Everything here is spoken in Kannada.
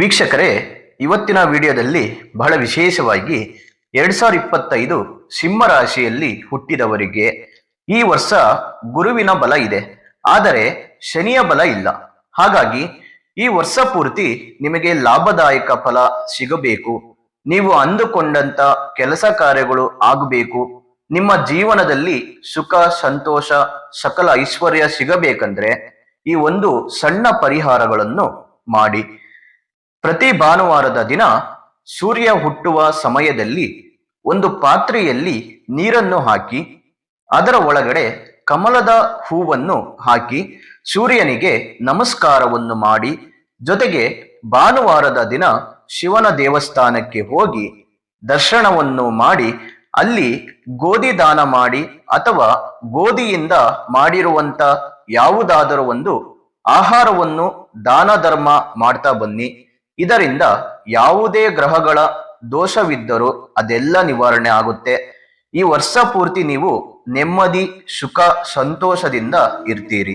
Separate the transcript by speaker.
Speaker 1: ವೀಕ್ಷಕರೇ, ಇವತ್ತಿನ ವಿಡಿಯೋದಲ್ಲಿ ಬಹಳ ವಿಶೇಷವಾಗಿ ಎರಡ್ ಸಾವಿರದ ಇಪ್ಪತ್ತೈದು ಸಿಂಹ ರಾಶಿಯಲ್ಲಿ ಹುಟ್ಟಿದವರಿಗೆ ಈ ವರ್ಷ ಗುರುವಿನ ಬಲ ಇದೆ. ಆದರೆ ಶನಿಯ ಬಲ ಇಲ್ಲ. ಹಾಗಾಗಿ ಈ ವರ್ಷ ಪೂರ್ತಿ ನಿಮಗೆ ಲಾಭದಾಯಕ ಫಲ ಸಿಗಬೇಕು. ನೀವು ಅಂದುಕೊಂಡಂತ ಕೆಲಸ ಕಾರ್ಯಗಳು ಆಗಬೇಕು. ನಿಮ್ಮ ಜೀವನದಲ್ಲಿ ಸುಖ, ಸಂತೋಷ, ಸಕಲ ಐಶ್ವರ್ಯ ಸಿಗಬೇಕಂದ್ರೆ ಈ ಒಂದು ಸಣ್ಣ ಪರಿಹಾರಗಳನ್ನು ಮಾಡಿ. ಪ್ರತಿ ಭಾನುವಾರದ ದಿನ ಸೂರ್ಯ ಹುಟ್ಟುವ ಸಮಯದಲ್ಲಿ ಒಂದು ಪಾತ್ರೆಯಲ್ಲಿ ನೀರನ್ನು ಹಾಕಿ, ಅದರ ಒಳಗಡೆ ಕಮಲದ ಹೂವನ್ನು ಹಾಕಿ, ಸೂರ್ಯನಿಗೆ ನಮಸ್ಕಾರವನ್ನು ಮಾಡಿ, ಜೊತೆಗೆ ಭಾನುವಾರದ ದಿನ ಶಿವನ ದೇವಸ್ಥಾನಕ್ಕೆ ಹೋಗಿ ದರ್ಶನವನ್ನು ಮಾಡಿ, ಅಲ್ಲಿ ಗೋಧಿ ದಾನ ಮಾಡಿ ಅಥವಾ ಗೋಧಿಯಿಂದ ಮಾಡಿರುವಂತ ಯಾವುದಾದರೂ ಒಂದು ಆಹಾರವನ್ನು ದಾನ ಧರ್ಮ ಮಾಡ್ತಾ ಬನ್ನಿ. ಇದರಿಂದ ಯಾವುದೇ ಗ್ರಹಗಳ ದೋಷವಿದ್ದರೂ ಅದೆಲ್ಲ ನಿವಾರಣೆ ಆಗುತ್ತೆ. ಈ ವರ್ಷ ಪೂರ್ತಿ ನೀವು ನೆಮ್ಮದಿ, ಸುಖ, ಸಂತೋಷದಿಂದ ಇರ್ತೀರಿ.